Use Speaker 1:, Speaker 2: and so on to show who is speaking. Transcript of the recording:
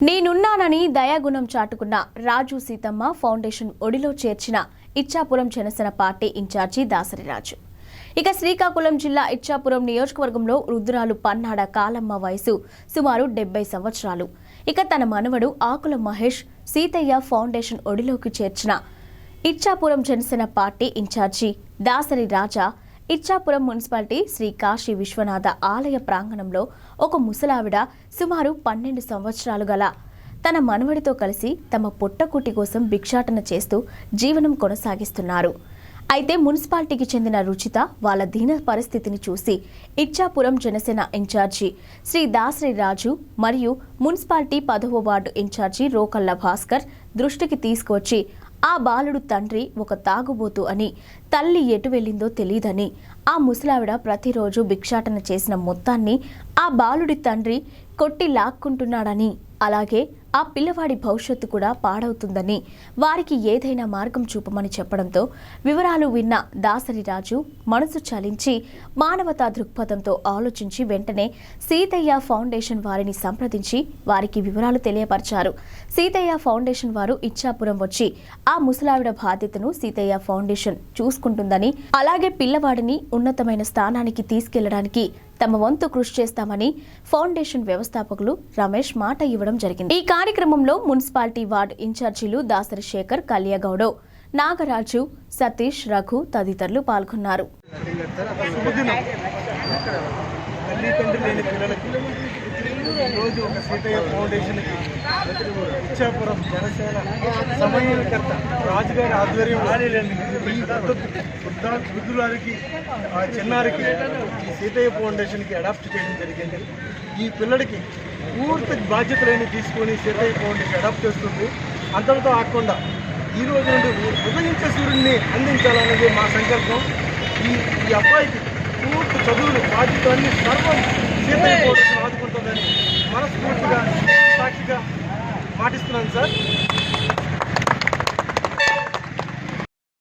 Speaker 1: నేనున్నానని దయాగుణం చాటుకున్న రాజు సీతమ్మ ఫౌండేషన్ ఒడిలో చేర్చిన ఇచ్చాపురం జనసేన పార్టీ ఇన్ఛార్జి దాసరి రాజు ఇక శ్రీకాకుళం జిల్లా ఇచ్చాపురం నియోజకవర్గంలో రుద్రాలు పన్నాడ కాలమ్మ వయసు సుమారు డెబ్బై సంవత్సరాలు. ఇక తన మనవడు ఆకుల మహేష్ సీతయ్య ఫౌండేషన్ ఒడిలోకి చేర్చిన Ichchapuram Janasena party incharge Dasari Raja Ichchapuram municipality Sri Kashi Vishwanatha ఆలయ ప్రాంగణంలో ఒక ముసలావిడ సుమారు పన్నెండు సంవత్సరాలు గల తన మనవడితో కలిసి తమ పొట్టకుటి కోసం భిక్షాటన చేస్తూ జీవనం కొనసాగిస్తున్నారు. అయితే మున్సిపాలిటీకి చెందిన రుచిత వాళ్ళ దీన పరిస్థితిని చూసి ఇచ్చాపురం జనసేన ఇన్ఛార్జి శ్రీ దాసరి రాజు మరియు మున్సిపాలిటీ పదవ వార్డు ఇన్ఛార్జి రోకల్ల భాస్కర్ దృష్టికి తీసుకువచ్చి ఆ బాలుడు తండ్రి ఒక తాగుబోతు అని తల్లి ఎటు వెళ్ళిందో తెలియదని ఆ ముసలావిడ ప్రతిరోజు భిక్షాటన చేసిన మొత్తాన్ని ఆ బాలుడి తండ్రి కొట్టి లాక్కుంటున్నాడని అలాగే ఆ పిల్లవాడి భవిష్యత్తు కూడా పాడవుతుందని వారికి ఏదైనా మార్గం చూపమని చెప్పడంతో వివరాలు విన్న దాసరి రాజు మనసు చలించి మానవతా దృక్పథంతో ఆలోచించి వెంటనే సీతయ్య ఫౌండేషన్ వారిని సంప్రదించి వారికి వివరాలు తెలియపరిచారు. సీతయ్య ఫౌండేషన్ వారు ఇచ్చాపురం వచ్చి ఆ ముసలావిడ బాధ్యతను సీతయ్య ఫౌండేషన్ చూసుకుంటుందని అలాగే పిల్లవాడిని ఉన్నతమైన స్థానానికి తీసుకెళ్ళడానికి తమ వంతు కృషి చేస్తామని ఫౌండేషన్ వ్యవస్థాపకులు రమేష్ మాట ఇవ్వడం జరిగింది. ఈ కార్యక్రమంలో మున్సిపాలిటీ వార్డు ఇన్ఛార్జీలు దాసరి శేఖర్ కళ్యాగౌడ నాగరాజు సతీష్ రఘు తదితరులు పాల్గొన్నారు.
Speaker 2: శుభదినం ఈరోజు ఒక సీతయ్య ఫౌండేషన్కి ఇచ్చాపురం జనసేన సమన్వయకర్త రాజుగారి ఆధ్వర్యంలో ఈ వృద్ధులారికి ఆ చిన్నారికి ఈ సీతయ్య ఫౌండేషన్కి అడాప్ట్ చేయడం జరిగింది. ఈ పిల్లడికి పూర్తి బాధ్యతలైన తీసుకొని సీతయ్య ఫౌండేషన్ అడాప్ట్ చేస్తుంది. అంతటితో ఆకుండా ఈ రోజు నుండి ఉదయించే సూర్యుడిని అందించాలనేది మా సంకల్పం. ఈ ఈ అబ్బాయికి పూర్తి చదువులు బాధ్యతలన్నీ సర్వం సీతయ్య ఫౌండేషన్ ఆదుకుంటుందని మనస్ఫూర్తిగా సాక్షిగా మాటిస్తున్నాను సార్